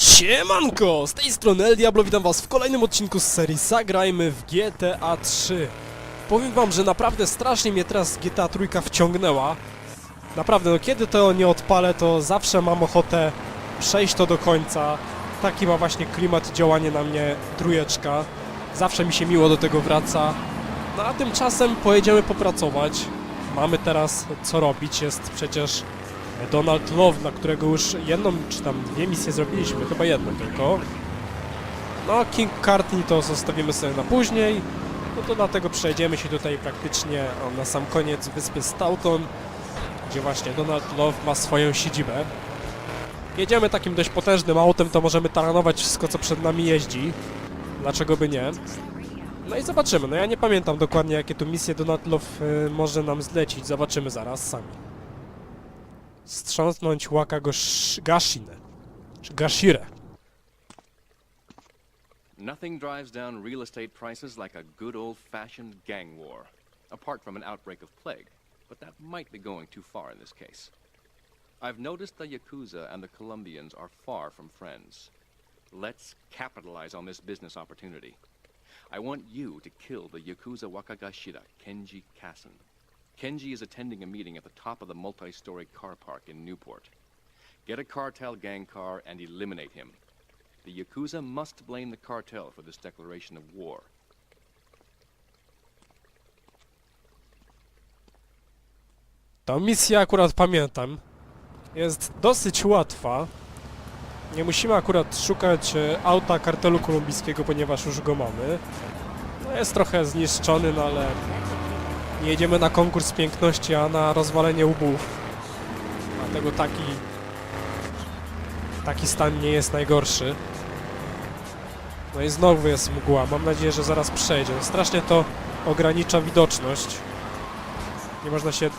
Siemanko! Z tej strony El Diablo, witam was w kolejnym odcinku z serii Zagrajmy w GTA 3. Powiem wam, że naprawdę strasznie mnie teraz GTA trójka wciągnęła. Naprawdę, no kiedy to nie odpalę, to zawsze mam ochotę przejść to do końca. Taki ma właśnie klimat działanie na mnie trójeczka. Zawsze mi się miło do tego wraca. No a tymczasem pojedziemy popracować. Mamy teraz co robić, jest przecież Donald Love, na którego już jedną czy tam dwie misje zrobiliśmy, chyba jedną tylko. No, King Cartney to zostawimy sobie na później. No to dlatego przejdziemy się tutaj praktycznie na sam koniec wyspy Stoughton, gdzie właśnie Donald Love ma swoją siedzibę. Jedziemy takim dość potężnym autem, to możemy taranować wszystko, co przed nami jeździ. Dlaczego by nie? No i zobaczymy. No ja nie pamiętam dokładnie, jakie tu misje Donald Love y, może nam zlecić. Zobaczymy zaraz sami strząsnąć łaka Gashinę, czy Gashirę. Nothing drives down real estate prices like a good old fashioned gang war. Apart from an outbreak of plague, but that might be going too far in this case. I've noticed the Yakuza and the Colombians are far from friends. Let's capitalize on this business opportunity. I want you to kill the Yakuza Wakagashira, Kenji Kassen. Kenji is attending a meeting at the top of the multi story car park in Newport. Get a cartel gang car and eliminate him. The Yakuza must blame the cartel for this declaration of war. Ta misja akurat pamiętam. Jest dosyć łatwa. Nie musimy akurat szukać e, auta kartelu kolumbijskiego, ponieważ już go mamy. No jest trochę zniszczony, no ale nie jedziemy na konkurs piękności, a na rozwalenie łbów. Dlatego taki taki stan nie jest najgorszy. No i znowu jest mgła. Mam nadzieję, że zaraz przejdzie. Strasznie to ogranicza widoczność. Nie można się...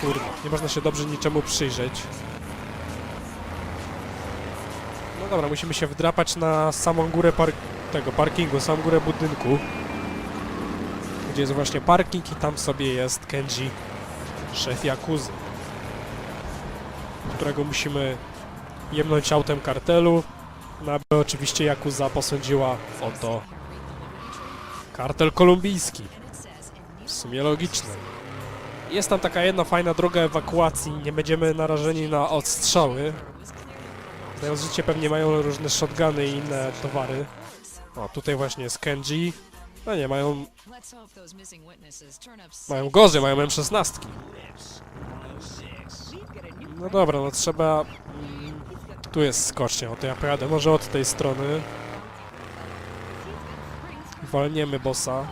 Kurde, nie można się dobrze niczemu przyjrzeć. No dobra, musimy się wdrapać na samą górę tego parkingu, samą górę budynku. Gdzie jest właśnie parking i tam sobie jest Kenji, szef Jakuzy. Którego musimy jemnąć autem kartelu. No aby oczywiście Jakuza posądziła o to kartel kolumbijski. W sumie logiczne. Jest tam taka jedna fajna droga ewakuacji, nie będziemy narażeni na odstrzały. Znając życie pewnie mają różne shotguny i inne towary. O, tutaj właśnie jest Kenji. No nie, mają, mają gorzej, mają M16. No dobra, no trzeba... Mm, tu jest skocznia, o to ja pojadę może od tej strony. Walniemy bossa.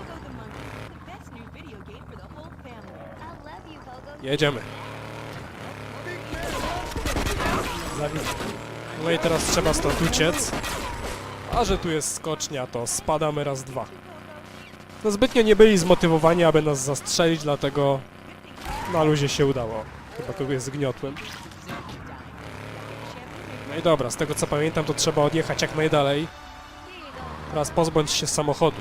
Jedziemy. No i teraz trzeba stąd uciec. A że tu jest skocznia, to spadamy raz, dwa. No zbytnio nie byli zmotywowani, aby nas zastrzelić, dlatego na luzie się udało. Chyba tu jest zgniotłem. No i dobra, z tego co pamiętam, to trzeba odjechać jak najdalej. Teraz pozbądź się samochodu.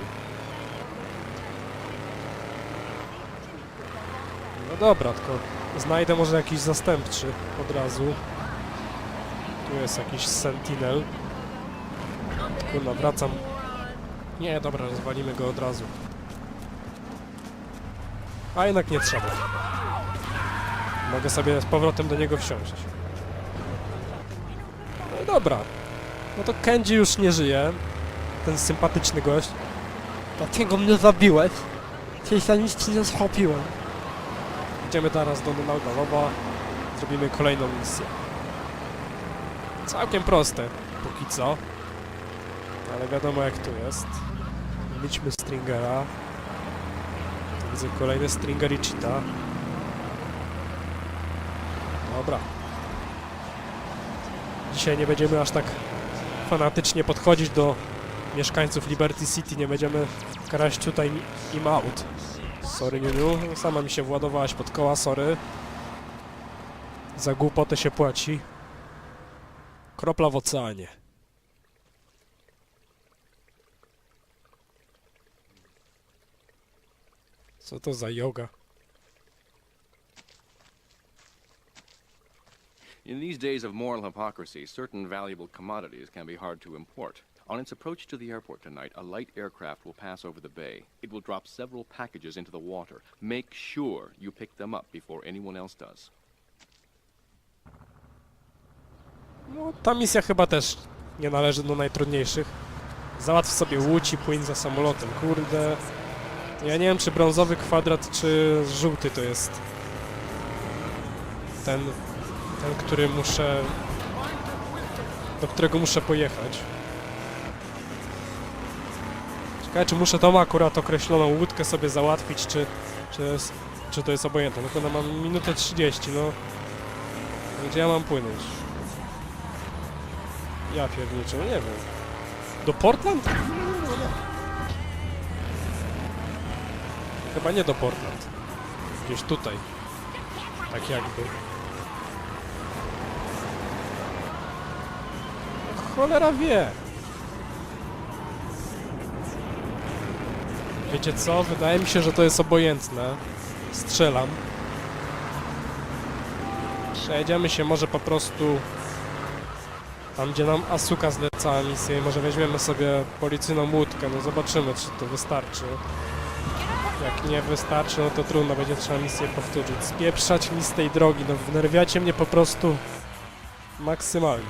No dobra, tylko znajdę może jakiś zastępczy od razu. Tu jest jakiś sentinel. Kurna, wracam. Nie, dobra, rozwalimy go od razu. A jednak nie trzeba. Mogę sobie z powrotem do niego wsiąść. No i dobra. No to Kenji już nie żyje. Ten sympatyczny gość. Dlaczego mnie zabiłeś? Przecież ja nic ci nie schłopiłem. Idziemy teraz do Donalda Loba. Zrobimy kolejną misję. Całkiem proste, póki co. Ale wiadomo jak tu jest. Idźmy Stringera. Widzę kolejny Stringer i Cheetah. Dobra. Dzisiaj nie będziemy aż tak fanatycznie podchodzić do mieszkańców Liberty City. Nie będziemy kraść tutaj im aut. Sorry, Niuniu. Sama mi się władowałaś pod koła, sorry. Za głupotę się płaci. Kropla w oceanie. Co to za yoga? In these days of moral hypocrisy, certain valuable commodities can be hard to import. On its approach to the airport tonight, a light aircraft will pass over the bay. It will drop several packages into the water. Make sure you pick them up before anyone else does. No, ta misja chyba też nie należy do najtrudniejszych. Załatw sobie łódź i płyń za samolotem. Kurde. Ja nie wiem, czy brązowy kwadrat, czy żółty to jest. Ten, ten, który muszę... Do którego muszę pojechać. Ciekawe, czy muszę tą akurat określoną łódkę sobie załatwić, czy, czy, jest, czy to jest obojętne. No chyba mam minutę 30, no. Gdzie ja mam płynąć? Ja pierniczę, no nie wiem. Do Portland? Chyba nie do Portland. Gdzieś tutaj. Tak jakby. Cholera wie. Wiecie co? Wydaje mi się, że to jest obojętne. Strzelam. Przejedziemy się może po prostu tam gdzie nam Asuka zlecała misję może weźmiemy sobie policyjną łódkę, no zobaczymy czy to wystarczy. Jak nie wystarczy, no to trudno, będzie trzeba misję powtórzyć. Spieprzać mi z tej drogi, no wnerwiacie mnie po prostu maksymalnie.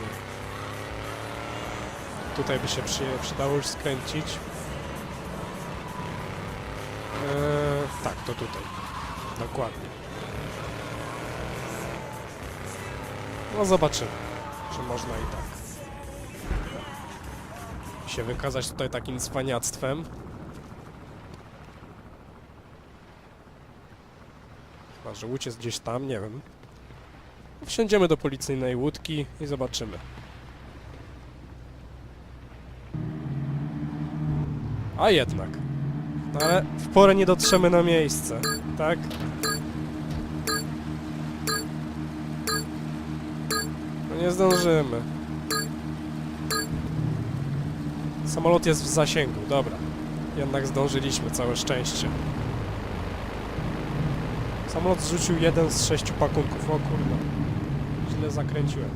Tutaj by się przy, przydało już skręcić. Eee, tak, to tutaj. Dokładnie. No zobaczymy, czy można i tak. Się wykazać tutaj takim cwaniactwem. Chyba, że łódź jest gdzieś tam, nie wiem. Wsiądziemy do policyjnej łódki i zobaczymy. A jednak. No ale w porę nie dotrzemy na miejsce, tak? No nie zdążymy. Samolot jest w zasięgu, dobra. Jednak zdążyliśmy, całe szczęście. Samolot zrzucił jeden z sześciu pakunków, o kurwa. Źle zakręciłem.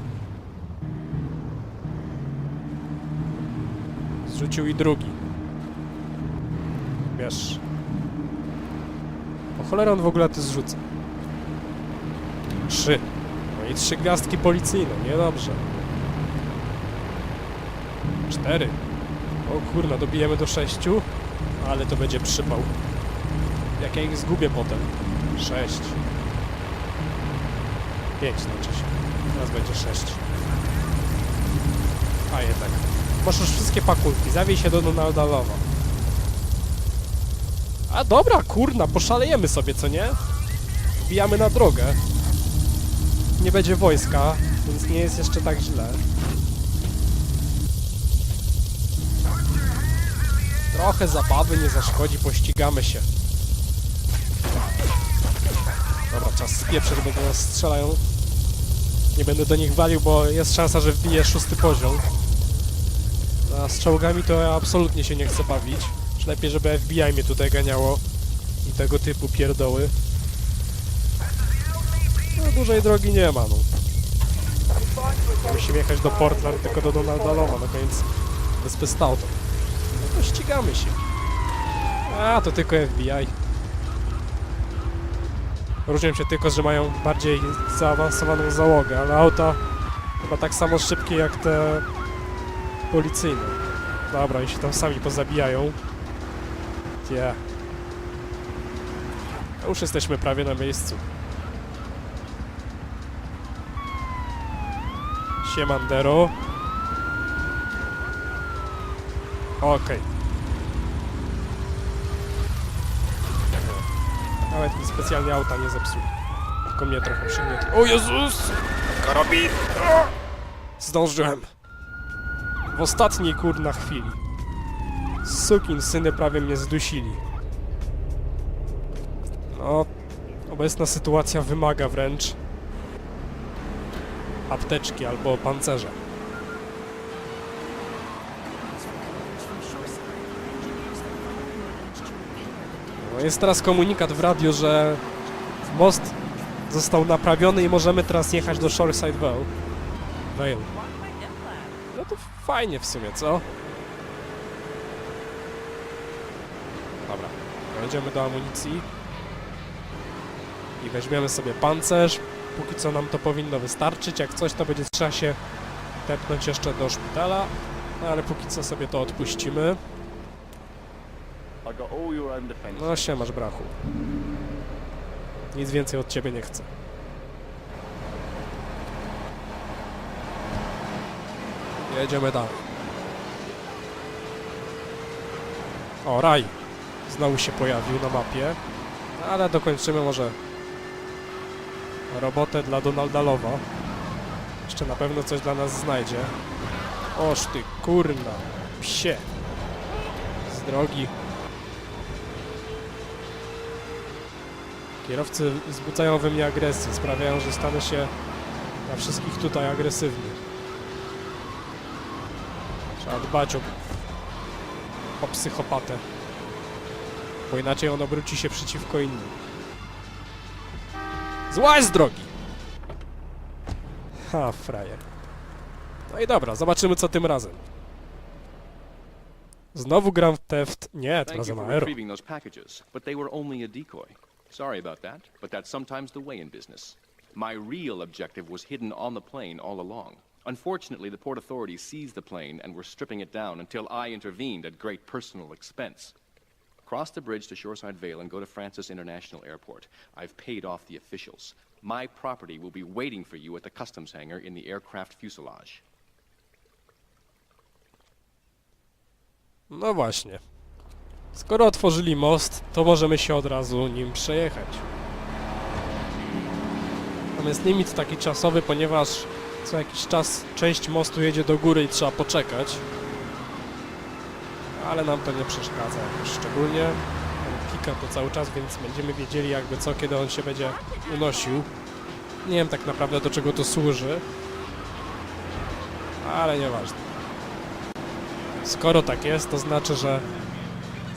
Zrzucił i drugi. Wiesz. Po cholerę on w ogóle ty zrzuca. Trzy. No i trzy gwiazdki policyjne, niedobrze. Cztery. O kurna, dobijemy do sześciu, ale to będzie przypał. Jak ja ich zgubię potem. Sześć. Pięć znaczy się. Teraz będzie sześć. A jednak. Już wszystkie pakunki, zawij się do Donalda Lowa. A dobra, kurna, poszalejemy sobie, co nie? Wbijamy na drogę. Nie będzie wojska, więc nie jest jeszcze tak źle. Trochę zabawy nie zaszkodzi, pościgamy się. Dobra, czas spieprzeć, bo do nas strzelają. Nie będę do nich walił, bo jest szansa, że wbiję szósty poziom. A z czołgami to ja absolutnie się nie chcę bawić. Już lepiej, żeby FBI mnie tutaj ganiało i tego typu pierdoły. No, dużej drogi nie ma, no. Musimy jechać do Portland, tylko do Donalda Lowa na koniec wyspy Stoughton. No to ścigamy się. A, to tylko FBI. Różnią się tylko, że mają bardziej zaawansowaną załogę, ale auta chyba tak samo szybkie jak te policyjne. Dobra, i się tam sami pozabijają. Yeah. Już jesteśmy prawie na miejscu. Siemandero. Okej. Nawet mi specjalnie auta nie zepsuł. Tylko mnie trochę przygniotł. O Jezus! Karabin! O! Zdążyłem. W ostatniej kurna chwili. Sukin syny prawie mnie zdusili. No, obecna sytuacja wymaga wręcz apteczki albo pancerza. Jest teraz komunikat w radiu, że most został naprawiony i możemy teraz jechać do Shoreside Vale. Vale. No to fajnie w sumie, co? Dobra, wejdziemy do amunicji i weźmiemy sobie pancerz. Póki co nam to powinno wystarczyć, jak coś to będzie trzeba się tepnąć jeszcze do szpitala, no ale póki co sobie to odpuścimy. No się masz brachu. Nic więcej od ciebie nie chcę. Jedziemy dalej. O, raj. Znowu się pojawił na mapie. Ale dokończymy może robotę dla Donalda Lowa. Jeszcze na pewno coś dla nas znajdzie. Oż ty, kurna, psie. Z drogi. Kierowcy wzbudzają we mnie agresję, sprawiają, że stanę się na wszystkich tutaj agresywny. Trzeba dbać o, o psychopatę, bo inaczej on obróci się przeciwko innym. Złaź z drogi! Ha, frajer. No i dobra, zobaczymy co tym razem. Znowu gram w Theft. Nie, tym razem Aero. Sorry about that, but that's sometimes the way in business. My real objective was hidden on the plane all along. Unfortunately, the port authorities seized the plane and were stripping it down until I intervened at great personal expense. Cross the bridge to Shoreside Vale and go to Francis International Airport. I've paid off the officials. My property will be waiting for you at the customs hangar in the aircraft fuselage. No właśnie. Skoro otworzyli most, to możemy się od razu nim przejechać. Jest limit taki czasowy, ponieważ co jakiś czas część mostu jedzie do góry i trzeba poczekać. Ale nam to nie przeszkadza jakoś szczególnie. Kika to cały czas, więc będziemy wiedzieli jakby co, kiedy on się będzie unosił. Nie wiem tak naprawdę do czego to służy. Ale nieważne. Skoro tak jest, to znaczy, że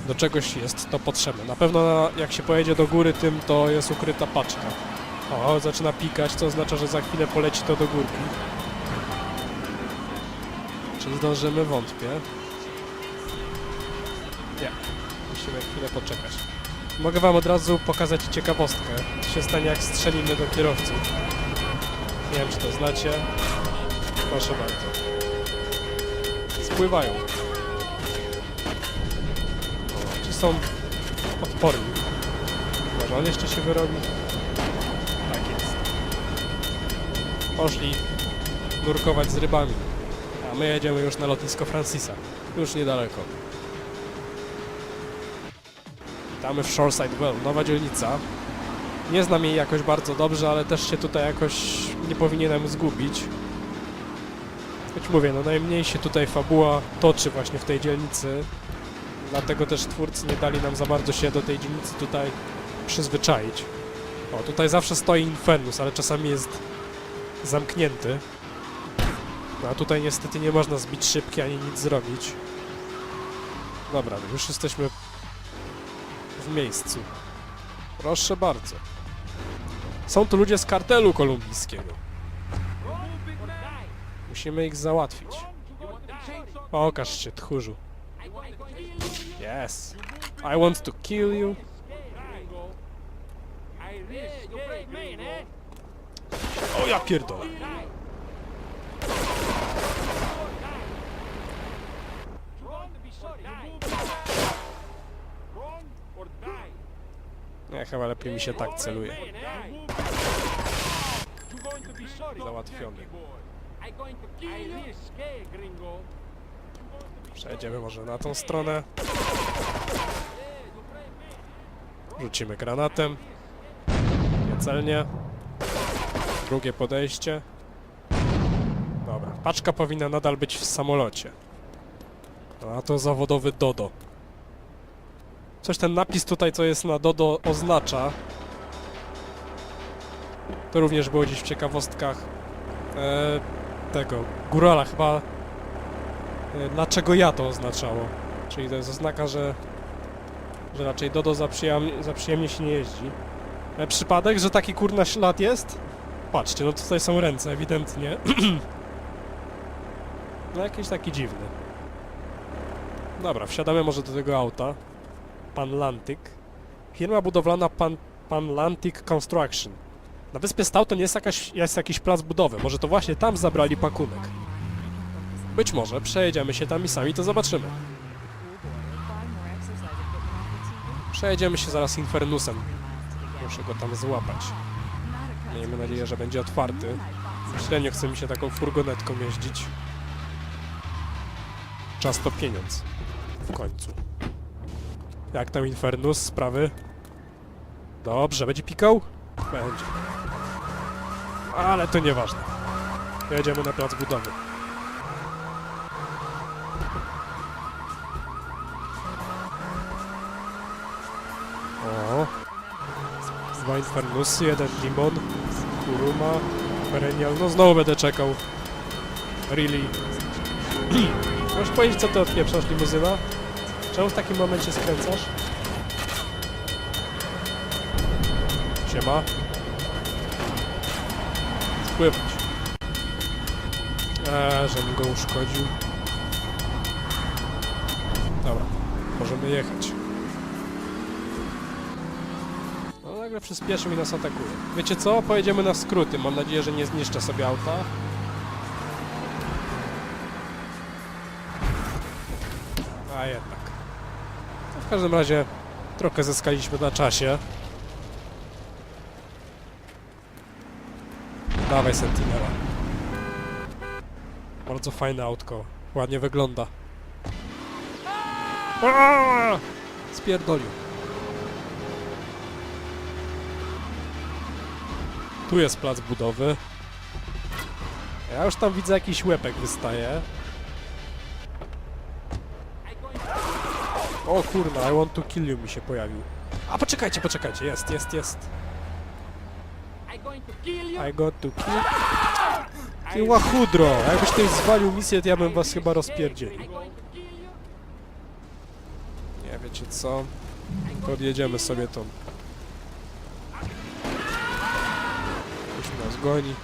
do czegoś jest to potrzebne. Na pewno jak się pojedzie do góry tym, to jest ukryta paczka. O, zaczyna pikać, co oznacza, że za chwilę poleci to do górki. Czy zdążymy? Wątpię. Nie. Musimy chwilę poczekać. Mogę wam od razu pokazać ciekawostkę. Co się stanie, jak strzelimy do kierowcy. Nie wiem, czy to znacie. Proszę bardzo. Spływają. Są odporni? Może on jeszcze się wyrobi? Tak jest. Poszli nurkować z rybami. A my jedziemy już na lotnisko Francisa. Już niedaleko. Witamy w Shoreside Well, nowa dzielnica. Nie znam jej jakoś bardzo dobrze, ale też się tutaj jakoś nie powinienem zgubić. Choć mówię, no najmniej się tutaj fabuła toczy właśnie w tej dzielnicy. Dlatego też twórcy nie dali nam za bardzo się do tej dzielnicy tutaj przyzwyczaić. O, tutaj zawsze stoi Infernus, ale czasami jest zamknięty. No a tutaj niestety nie można zbić szybki ani nic zrobić. Dobra, no już jesteśmy w miejscu. Proszę bardzo. Są tu ludzie z kartelu kolumbijskiego. Musimy ich załatwić. Pokaż się, tchórzu. Yes. I want to kill you. O ja pierdolę. Nie, chyba lepiej mi się tak celuje. Załatwiony. Przejdziemy może na tą stronę. Rzucimy granatem. Niecelnie. Drugie podejście. Dobra, paczka powinna nadal być w samolocie. A to zawodowy Dodo. Coś ten napis tutaj, co jest na Dodo, oznacza. To również było gdzieś w ciekawostkach e, tego górala chyba. E, dlaczego ja to oznaczało? Czyli to jest oznaka, że, że raczej Dodo za, przyjemnie, za przyjemnie się nie jeździ. E, przypadek, że taki kurna ślad jest? Patrzcie, no tutaj są ręce, ewidentnie. no jakiś taki dziwny. Dobra, wsiadamy może do tego auta. Panlantic. Firma budowlana Pan, Panlantic Construction. Na wyspie Stoughton jest, jakaś, jest jakiś plac budowy. Może to właśnie tam zabrali pakunek. Być może przejedziemy się tam i sami to zobaczymy. Przejedziemy się zaraz Infernusem. Muszę go tam złapać. Miejmy nadzieję, że będzie otwarty. Średnio chce mi się taką furgonetką jeździć. Czas to pieniądz. W końcu. Jak tam Infernus? Sprawy? Dobrze, będzie pikał? Będzie. Ale to nieważne. Jedziemy na plac budowy. O. Dwa Infernusy, jeden Demon, Kuruma, Perennial. No znowu będę czekał. Really. Możesz powiedzieć, co ty odpieprzasz, limuzyna? Czemu w takim momencie skręcasz? Siema. Spływać. Eee, żebym go uszkodził. Dobra, możemy jechać. No nagle przyspieszył i nas atakuje. Wiecie co? Pojedziemy na skróty. Mam nadzieję, że nie zniszczę sobie auta. A jednak. No, w każdym razie trochę zyskaliśmy na czasie. Dawaj Sentinela. Bardzo fajne autko. Ładnie wygląda. Aaaa! Spierdolił. Tu jest plac budowy. Ja już tam widzę jakiś łepek wystaje. O kurna, I want to kill you mi się pojawił. A poczekajcie, poczekajcie, jest, jest, jest. I got to kill... Ty łachudro! Jakbyś tutaj zwalił misję, to ja bym was chyba rozpierdzielił. Nie wiecie co? Podjedziemy sobie tą... goni.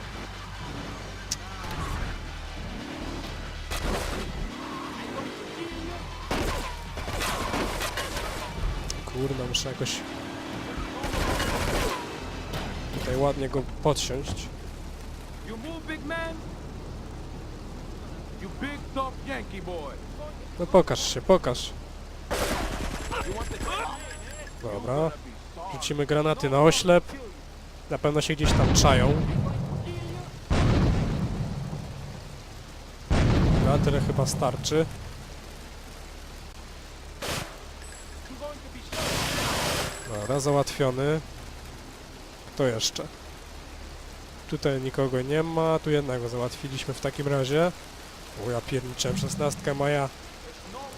Kurna, muszę jakoś... Tutaj ładnie go podsiąść. No pokaż się, pokaż. Dobra. Rzucimy granaty na oślep. Na pewno się gdzieś tam czają. Na tyle chyba starczy. Dobra, załatwiony. Kto jeszcze? Tutaj nikogo nie ma, tu jednego załatwiliśmy w takim razie. O ja pierniczę, 16 maja.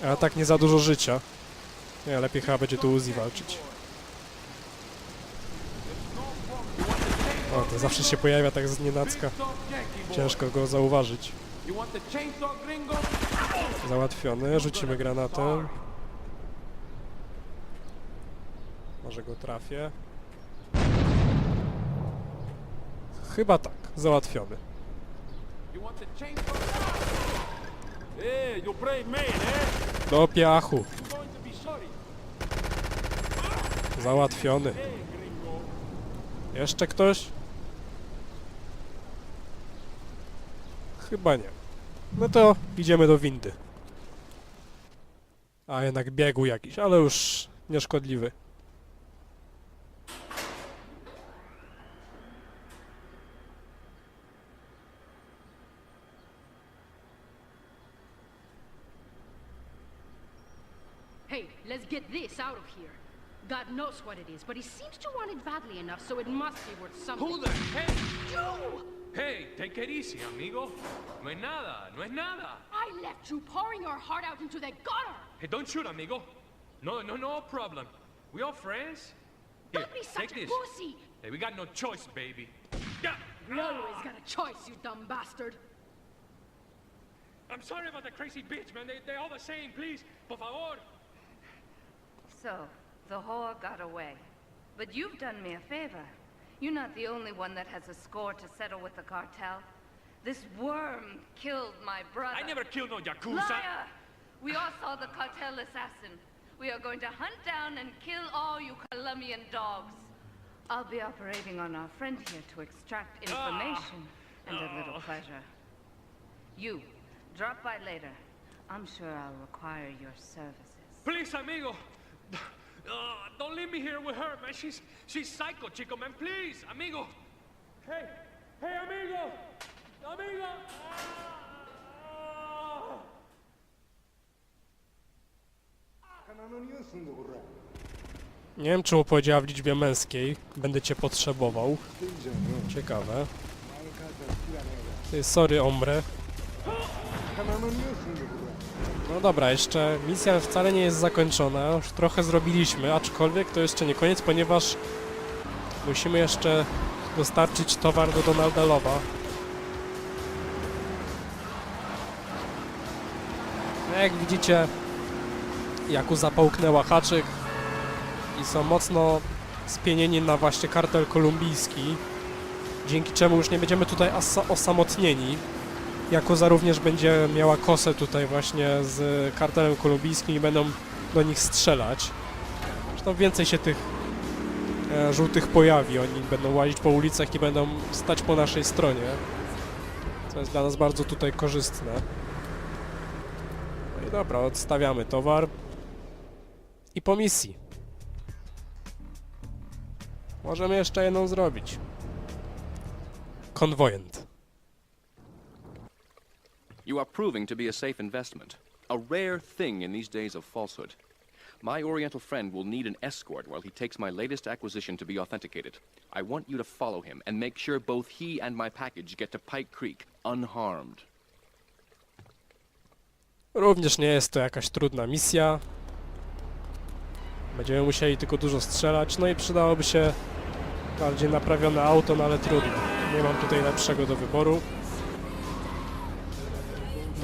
A tak nie za dużo życia. Nie, lepiej chyba będzie tu Uzi walczyć. O, to zawsze się pojawia tak z nienacka. Ciężko go zauważyć. Załatwiony, rzucimy granatem. Może go trafię. Chyba tak, załatwiony. Eh? Do piachu, załatwiony. Jeszcze ktoś? Chyba nie. No to idziemy do windy. A jednak biegł jakiś, ale już nieszkodliwy. Hey, let's get this out of here. God knows what it is, but he seems to want it badly enough, so it must be worth something. Who the heck? You! Hey, take it easy, amigo. No es nada, no es nada. I left you pouring your heart out into the gutter! Hey, don't shoot, amigo. No, no, no problem. We all friends. Here, Don't be take such a this. pussy! Hey, we got no choice, baby. Yeah. You always got a choice, you dumb bastard. I'm sorry about the crazy bitch, man. They, they're all the same. Please, por favor. So, the whore got away. But you've done me a favor. You're not the only one that has a score to settle with the cartel. This worm killed my brother. I never killed no Yakuza. Liar! We all saw the cartel assassin. We are going to hunt down and kill all you Colombian dogs. I'll be operating on our friend here to extract ah. information and a little oh. pleasure. You, drop by later. I'm sure I'll require your services. Please, amigo. Uh, don't leave me here with her, man. She's she's psycho, chico, man. Please, amigo. Hey, hey, amigo, amigo. Nie wiem, czemu powiedziała w liczbie męskiej. Będę cię potrzebował. Ciekawe. Sorry, ombre. No dobra, jeszcze misja wcale nie jest zakończona. Już trochę zrobiliśmy, aczkolwiek to jeszcze nie koniec, ponieważ musimy jeszcze dostarczyć towar do Donalda Lowa. No jak widzicie, Jakuza połknęła haczyk i są mocno spienieni na właśnie kartel kolumbijski, dzięki czemu już nie będziemy tutaj osamotnieni. Jakuza również będzie miała kosę tutaj właśnie z kartelem kolumbijskim i będą do nich strzelać. Zresztą więcej się tych e, żółtych pojawi. Oni będą łazić po ulicach i będą stać po naszej stronie. Co jest dla nas bardzo tutaj korzystne. No i dobra, odstawiamy towar. I po misji. Możemy jeszcze jedną zrobić. Konwojent. You are proving to be a safe investment, a rare thing in these days of falsehood. My Oriental friend will need an escort while he takes my latest acquisition to be authenticated. I want you to follow him and make sure both he and my package get to Pike Creek unharmed. Również nie jest to jakaś trudna misja. Będziemy musieli tylko dużo strzelać, no i przydałoby się bardziej naprawione auto, no ale trudno. Nie mam tutaj lepszego do wyboru.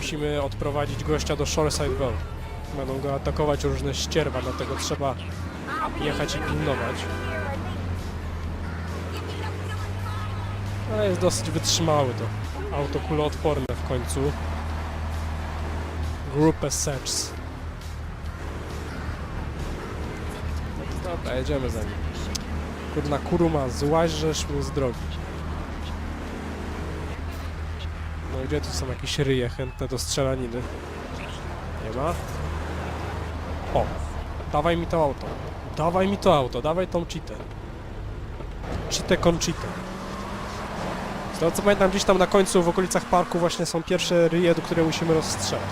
Musimy odprowadzić gościa do Shoreside Well. Będą go atakować różne ścierwa, dlatego trzeba jechać i pilnować. Ale jest dosyć wytrzymały to auto kuloodporne w końcu. Group Search. Dobra, jedziemy za nim. Kurna kuruma, złaźrzesz mu z drogi. Gdzie tu są jakieś ryje chętne do strzelaniny? Nie ma? O! Dawaj mi to auto. Dawaj mi to auto, dawaj tą cheatę. Cheatę con cheatę. Z tego co pamiętam, gdzieś tam na końcu w okolicach parku właśnie są pierwsze ryje, do które musimy rozstrzelać.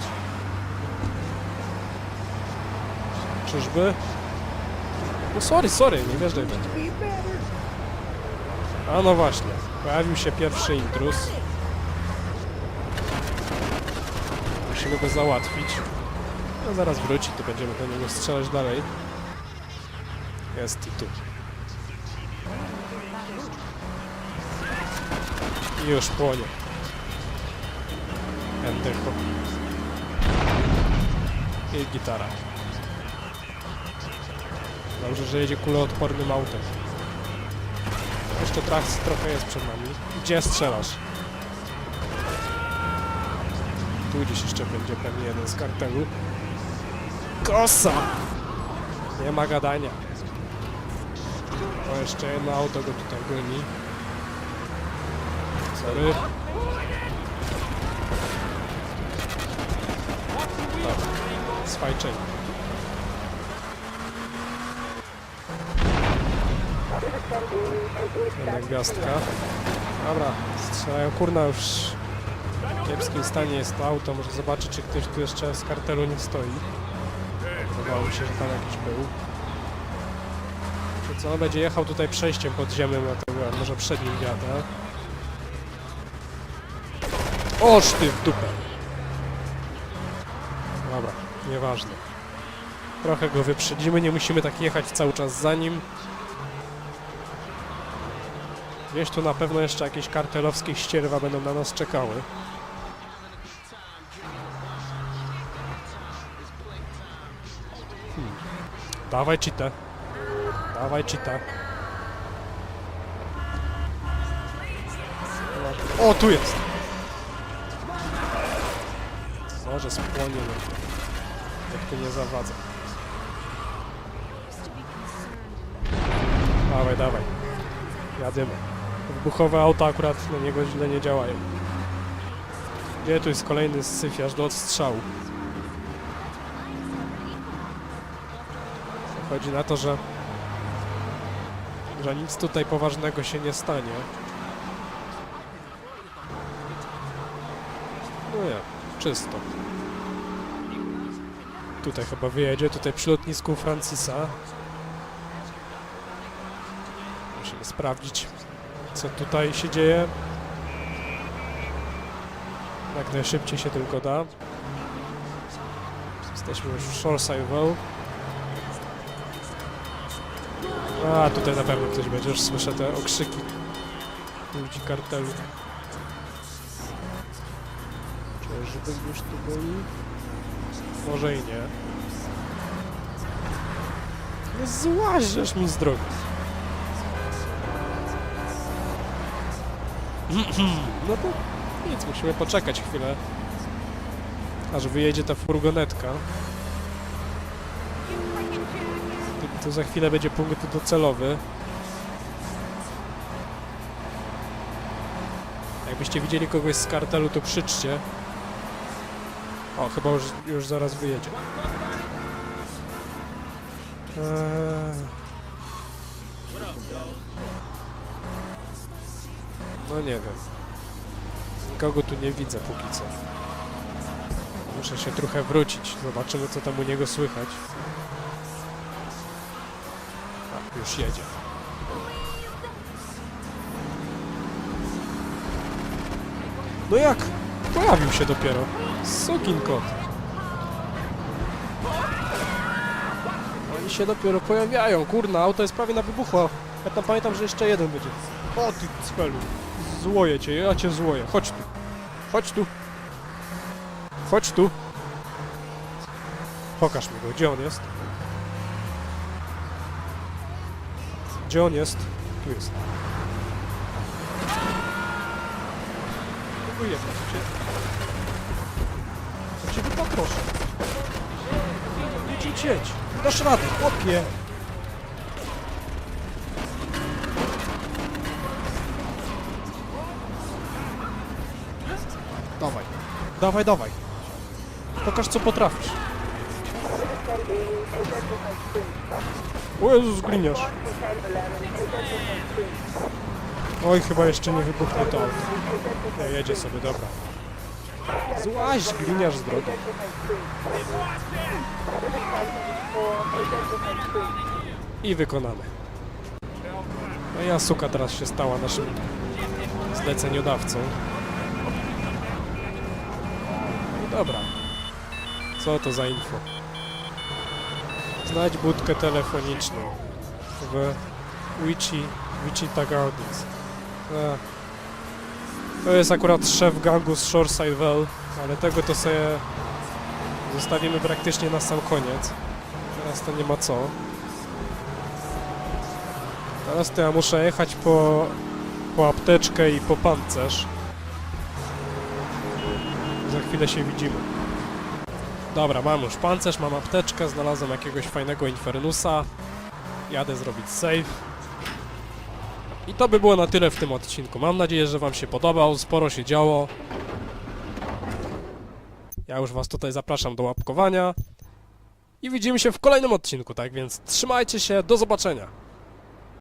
Czyżby? No sorry, sorry, nie wjeżdżaj. A no właśnie, pojawił się pierwszy intruz. Musimy go załatwić. No zaraz wróci, to będziemy do niego strzelać dalej. Jest i tu. I już płonie. Endecho. I gitara. Dobrze, że jedzie kuloodpornym autem. Jeszcze trakcji trochę jest przed nami. Gdzie strzelasz? Tu gdzieś jeszcze będzie pewnie jeden z kartelu. Kosa! Nie ma gadania. O, jeszcze jedno auto go tutaj goni. Sorry. Dobra, swajczenie. Jedna gwiazdka. Dobra, strzelają. Kurna, już kiepskim stanie jest to auto. Może zobaczyć, czy ktoś tu jeszcze z kartelu nie stoi. Wydawało mi się, że tam jakiś był. Co, on będzie jechał tutaj przejściem podziemnym, ja może przed nim jadę. Oż ty w dupę! Dobra, nieważne. Trochę go wyprzedzimy, nie musimy tak jechać cały czas za nim. Gdzieś tu na pewno jeszcze jakieś kartelowskie ścierwa będą na nas czekały. Dawaj cheatę. Dawaj cheatę. O, tu jest! Co, że Jak to nie zawadza. Dawaj, dawaj. Jadymy. Wybuchowe auta akurat na niego źle nie działają. Gdzie tu jest kolejny syfiarz do odstrzału? Chodzi na to, że że nic tutaj poważnego się nie stanie. No ja, czysto. Tutaj chyba wyjedzie, tutaj przy lotnisku Francisa. Musimy sprawdzić, co tutaj się dzieje. Jak najszybciej się tylko da. Jesteśmy już w Shoreside A, tutaj na pewno ktoś będzie, już słyszę te okrzyki ludzi kartelu. Czyżby już tu byli? Może i nie. No złażesz mi z drogi. No to nic, musimy poczekać chwilę. Aż wyjedzie ta furgonetka. To, za chwilę będzie punkt docelowy. Jakbyście widzieli kogoś z kartelu, to krzyczcie. O, chyba już, już zaraz wyjedzie. Eee... No nie wiem. Nikogo tu nie widzę póki co. Muszę się trochę wrócić. Zobaczymy co tam u niego słychać. Już jedzie. No jak? Pojawił się dopiero. Sukin kot. Oni się dopiero pojawiają. Kurna, auto jest prawie na wybuchu. Ja tam pamiętam, że jeszcze jeden będzie. O ty cfelu. Złoję cię, ja cię złoję. Chodź tu. Chodź tu. Chodź tu. Pokaż mi go, gdzie on jest? Gdzie on jest? Tu jest. Próbuję cię. Ja cię chyba proszę. Idź, idź, jedź. Dasz radę, chłopie. Dawaj. Dawaj, dawaj. Pokaż co potrafisz. O Jezus, gliniarz. Oj, chyba jeszcze nie wybuchnie to auto. Jedzie sobie, dobra. Złaź, gliniarz z drogą. I wykonamy. No i Asuka teraz się stała naszym zleceniodawcą. Dobra. Co to za info? Znajdź budkę telefoniczną w Wichi, Wichita Gardens. A. To jest akurat szef gangu z Shoreside Well, ale tego to sobie zostawimy praktycznie na sam koniec. Teraz to nie ma co. Teraz to ja muszę jechać po, po apteczkę i po pancerz. Za chwilę się widzimy. Dobra, mam już pancerz, mam apteczkę, znalazłem jakiegoś fajnego Infernusa. Jadę zrobić save. I to by było na tyle w tym odcinku. Mam nadzieję, że Wam się podobał, sporo się działo. Ja już Was tutaj zapraszam do łapkowania. I widzimy się w kolejnym odcinku, tak więc trzymajcie się, do zobaczenia.